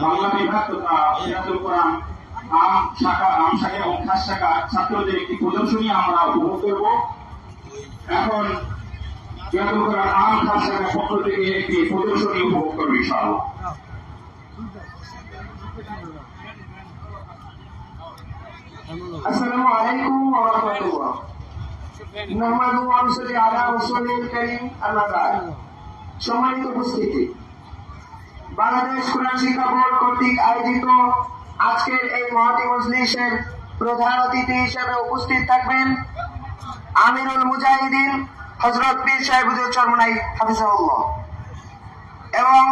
বাংলা বিভাগ তথা সিরাজুল কোরআন আম শাখা আম শাখা এবং খাস শাখা ছাত্রদের একটি প্রদর্শনী আমরা উপভোগ করব। এখন সিরাজুল কোরআন আম, খাস শাখার পক্ষ থেকে একটি প্রদর্শনী উপভোগ করবে সম্মানিত উপস্থিতি। বাংলাদেশ কোরআন শিক্ষা বোর্ড কর্তৃক আয়োজিত আজকের এই মহতি মজলিসের প্রধান অতিথি হিসেবে উপস্থিত থাকবেন আমিরুল মুজাহিদিন হজরত পীর সাহেব হুজুর চরমনাই হাফিজাহুল্লাহ। এবং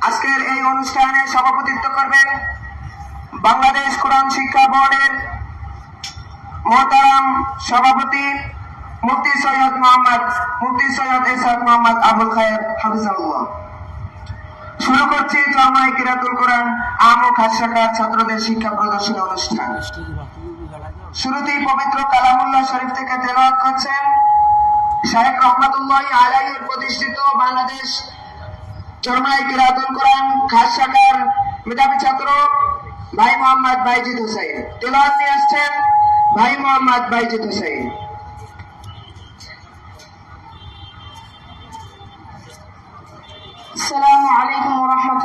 আজকের এই অনুষ্ঠানে সভাপতিত্ব করবেন বাংলাদেশ কোরআন শিক্ষা বোর্ডের মহতারাম সভাপতি মুফতি সৈয়দ মোহাম্মদ মুফতি সৈয়দ এসাদ মোহাম্মদ আবুল খায়ের হাফিজাউল্লাহ শুরু করছি চরমাই কিরাতুল কোরআন আম ও খাস শাখার ছাত্রদের শিক্ষা প্রদর্শনী অনুষ্ঠান স্টেজে বাকিগুলো দাঁড়াই দেওয়া শুরুতেই পবিত্র কালামুল্লাহ শরীফ থেকে তেলাওয়াত করছেন শাহেখ রহমতুল্লাহ আলাইয়ের প্রতিষ্ঠিত বাংলাদেশ চরমাই কিরাতুল কোরআন খাস শাখার মেধাবী ছাত্র ভাই মোহাম্মদ বাইজিদ হুসাইন তেলাওয়াত নিয়ে আসছেন ভাই মোহাম্মদ বাইজিদ হুসাইন السلام عليكم ورحمة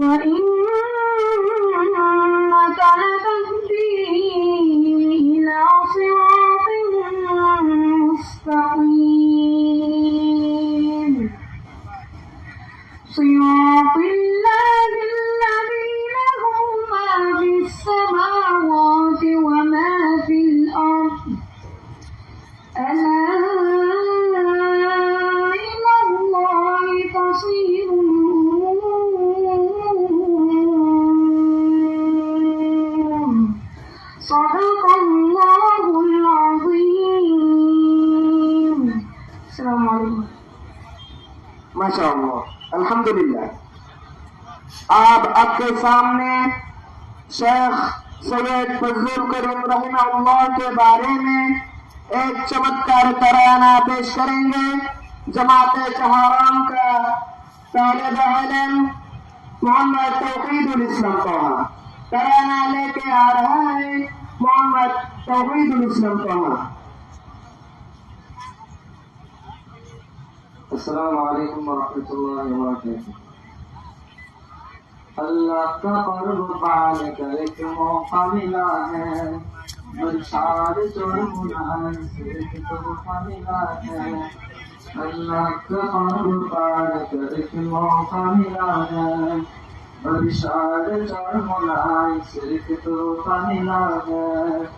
وإنك لن ماشاء اللہ الحمد للہ آپ آپ کے سامنے شیخ سید فضل کریم رحمہ اللہ کے بارے میں ایک چمتکار ترانہ پیش کریں گے۔ جماعت چہارام کا طالب علم محمد توحید الاسلام کا ترانہ لے کے آ رہا ہے محمد توحید الاسلام کا السلام عليكم ورحمة الله وبركاته. اللہ کا قربان ایک موقع ملا ہے بشار چور سے تحفہ ملا ہے اللہ کا ایک موقع ملا ہے بشار چور منائے صرف تحفہ ملا ہے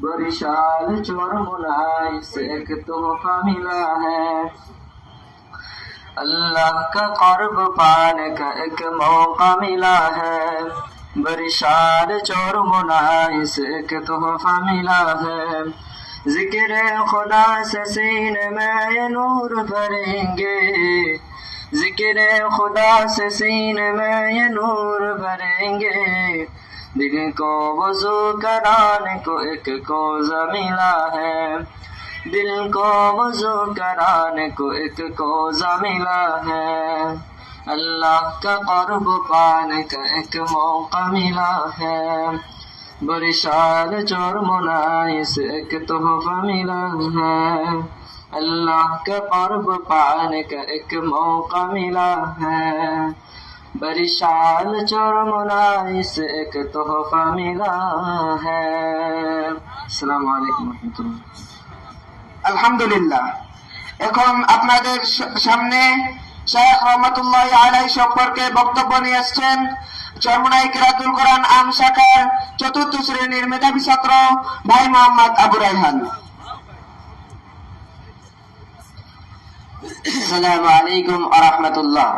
برشال چور ملائی سے ایک تحفہ ملا ہے اللہ کا قرب پانے کا ایک موقع ملا ہے برشال چور ملائی سے ایک تحفہ ملا ہے ذکر خدا سے سینے میں نور بھریں گے ذکر خدا سے سینے میں نور بھریں گے دل کو وضو کرانے کو ایک کو ملا ہے۔ دل کو وضو کرانے کو ایک کو ملا ہے۔ اللہ کا قرب پانے کا ایک موقع ملا ہے۔ برشار چور منائس ایک تحفہ ملا ہے۔ اللہ کا قرب پانے کا ایک موقع ملا ہے۔ बरिशाल चरमनाई से আলহামদুলিল্লাহ। এখন আপনাদের সামনে শেখ রহমতুল্লাহ আলাই সম্পর্কে বক্তব্য নিয়ে এসছেন চরমনাই কিরাতুল কোরআন আম শাখার চতুর্থ শ্রেণির মেধাবী ছাত্র ভাই মোহাম্মদ আবু রাইহান আসসালামু আলাইকুম আ রহমতুল্লাহ।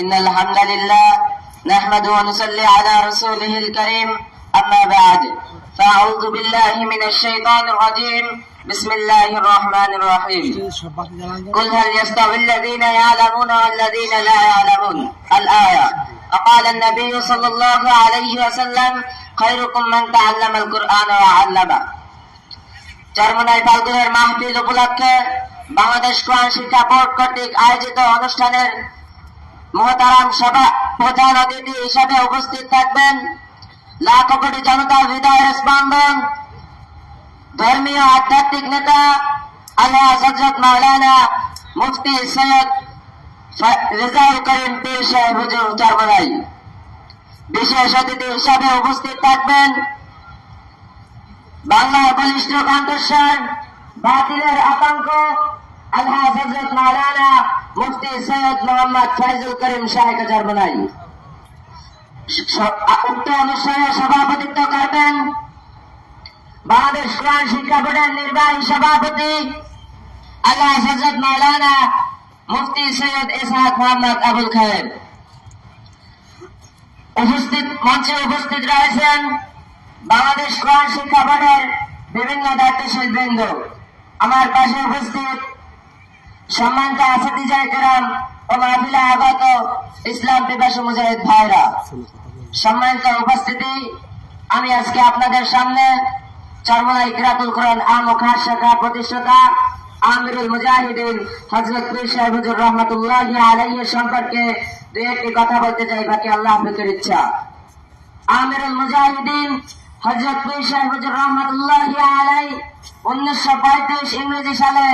إن الحمد لله نحمد ونصلي على رسوله الكريم أما بعد فأعوذ بالله من الشيطان الرجيم بسم الله الرحمن الرحيم সব বাকি জ্বালানো قل هل يستوي الذين يعلمون والذين لا يعلمون الآية وقال النبي صلى الله عليه وسلم خيركم من تعلم القرآن وعلمه চরমনাই ফাল্গুনের মাহফিল উপলক্ষে বাংলাদেশ কোরআন শিক্ষা বোর্ড কর্তৃক আয়োজিত অনুষ্ঠানের মহতারাম সভা প্রধান অতিথি হিসাবে উপস্থিত থাকবেন। লাখো কোটি জনতার হৃদয়ের স্পন্দন। ধর্মীয় আধ্যাত্মিক নেতা আল্লাহ হজরত মাওলানা মুফতি সৈয়দ রেজাউল করিম পীর সাহেব হুজুর চরমনাই। বিশেষ অতিথি হিসাবে উপস্থিত থাকবেন বাংলার বলিষ্ঠ কণ্ঠস্বর, বাতিলের আতঙ্ক আল্লাহ হজরত মুফতি সৈয়দ মোহাম্মদ ফয়জুল করিম শাহেক চরমনাই স- উক্ত অনুষ্ঠানে সভাপতিত্ব করবেন বাংলাদেশ কোরআন শিক্ষা বোর্ডের নির্বাহী সভাপতি আল্লাহ হজরত মাওলানা মুফতি সৈয়দ ইসহাক মোহাম্মদ আবুল খায়ের। উপস্থিত, মঞ্চে উপস্থিত রয়েছেন বাংলাদেশ কোরআন শিক্ষা বোর্ডের বিভিন্ন দায়িত্বশীল বৃন্দ। আমার পাশে উপস্থিত সম্মানিত আসাদিজায় কেরাম ও মাহফিলে আগত ইসলাম পিপাসু মুজাহিদ ভাইরা, সম্মানিত উপস্থিতি, আমি আজকে আপনাদের সামনে চরমলাই কিরাতুল কোরআন আম ও খাস শাখা প্রতিষ্ঠাতা আমিরুল মুজাহিদিন হজরত পীর সাহেব রহমতুল্লাহ আলাইয়ের সম্পর্কে দু একটি কথা বলতে চাই, বাকি আল্লাহ হাফিজের ইচ্ছা। আমিরুল মুজাহিদিন হজরত পীর সাহেব রহমতুল্লাহ আলাই উনিশশো পঁয়ত্রিশ ইংরেজি সালে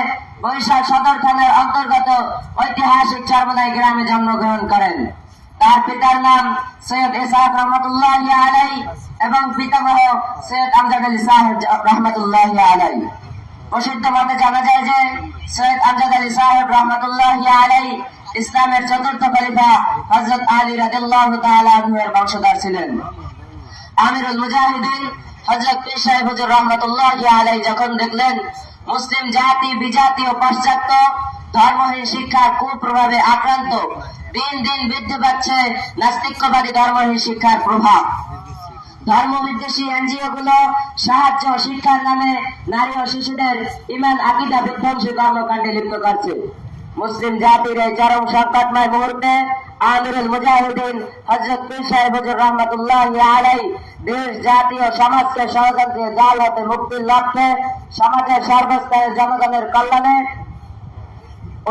বৈশাখ সদর থানার অন্তর্গত ঐতিহাসিক চরমদাই গ্রামে জন্মগ্রহণ করেন। তার পিতার নাম সৈয়দ ইসাক রহমতুল্লাহ আলাই এবং পিতামহ সৈয়দ আমজাদ আলী সাহেব রহমতুল্লাহ আলাই প্রসিদ্ধ মতে জানা যায় যে সৈয়দ আমজাদ আলী সাহেব রহমতুল্লাহ আলাই ইসলামের চতুর্থ খলিফা হজরত আলী রাদিল্লাহ তালের বংশধর ছিলেন। আমিরুল মুজাহিদিন হজরত পীর হুজুর রহমতুল্লাহ আলাই যখন দেখলেন মুসলিম জাতি, বিজাতি ও পাশ্চাত্য ধর্মহীন শিক্ষার কুপ্রভাবে আক্রান্ত। দিন দিন বৃদ্ধি পাচ্ছে নাস্তিক্যবাদী ধর্মহীন শিক্ষার প্রভাব। ধর্ম বিদ্বেষী এনজিও গুলো সাহায্য শিক্ষার নামে নারী ও শিশুদের ইমান, আকিদা, বিধ্বংসী কর্মকাণ্ডে লিপ্ত করছে। মুসলিম জাতির এই চরম সংকটময় মুহূর্তে আমিরুল মুজাহিদিন হজরত পীর সাহেব রহমতুল্লাহ আলাই দেশ, জাতি ও সমাজকে ষড়যন্ত্রের জাল হতে মুক্তির লক্ষ্যে সমাজের সর্বস্তরের জনগণের কল্যাণে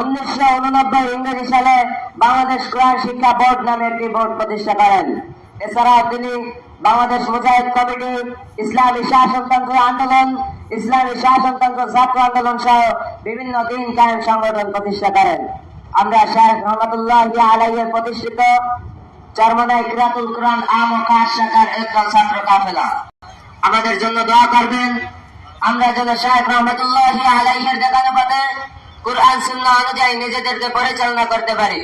উনিশশো উননব্বই ইংরেজি সালে বাংলাদেশ কোরআন শিক্ষা বোর্ড নামে একটি বোর্ড প্রতিষ্ঠা করেন। এছাড়াও তিনি বাংলাদেশ মুজাহিদ কমিটি, ইসলামী শাসনতন্ত্র আন্দোলন, ইসলামী শাসনতন্ত্র ছাত্র আন্দোলন সহ বিভিন্ন দিন কায়েম সংগঠন প্রতিষ্ঠা করেন। আমরা শেখ রহমতুল্লাহ আলাইয়ের প্রতিষ্ঠিত চরমনায় কিরাতুল কোরআন আম ও খাস শাখার একদল ছাত্র কাফেলা। আমাদের জন্য দোয়া করবেন, আমরা যেন শাহেখ রহমতুল্লাহ আলাইয়ের দেখানো পথে কোরআন সুন্না অনুযায়ী নিজেদেরকে পরিচালনা করতে পারি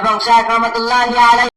এবং শাহেখ রহমতুল্লাহ আলাই